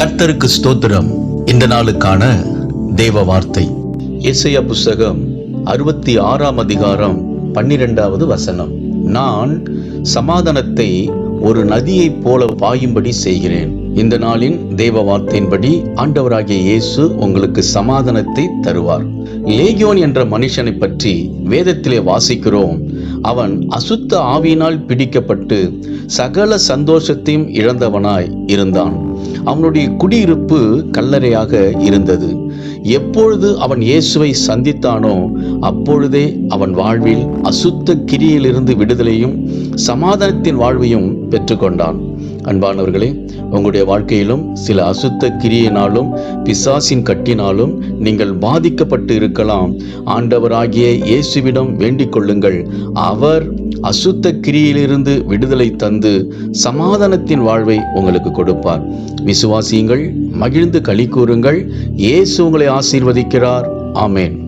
கர்த்தருக்கு ஸ்தோத்திரம். இந்த நாளுக்கான தேவ வார்த்தை. இசைய புஸ்தகம் அறுபத்தி ஆறாம் அதிகாரம் பன்னிரெண்டாவது வசனம். நான் சமாதானத்தை ஒரு நதியைப் போல பாயும்படி செய்கிறேன். இந்த நாளின் தேவ வார்த்தையின்படி ஆண்டவராகிய இயேசு உங்களுக்கு சமாதானத்தை தருவார். லேகியோன் என்ற மனுஷனை பற்றி வேதத்திலே வாசிக்கிறோம். அவன் அசுத்த ஆவியினால் பிடிக்கப்பட்டு சகல சந்தோஷத்தையும் இழந்தவனாய் இருந்தான். அவனுடைய குடியிருப்பு கல்லறையாக இருந்தது. எப்பொழுது அவன் இயேசுவை சந்தித்தானோ அப்பொழுதே அவன் வாழ்வில் அசுத்த கிரியிலிருந்து விடுதலையும் சமாதானத்தின் வாழ்வையும் பெற்றுக்கொண்டான். அன்பானவர்களே உங்களுடைய வாழ்க்கையிலும் சில அசுத்த கிரியினாலும் பிசாசின் கட்டினாலும் நீங்கள் பாதிக்கப்பட்டு இருக்கலாம். ஆண்டவராகிய இயேசுவிடம் வேண்டிக் கொள்ளுங்கள். அவர் அசுத்த கிரியிலிருந்து விடுதலை தந்து சமாதானத்தின் வாழ்வை உங்களுக்கு கொடுப்பார். விசுவாசியுங்கள் மகிழ்ந்து களி கூறுங்கள். இயேசு உங்களை ஆசீர்வதிக்கிறார். ஆமேன்.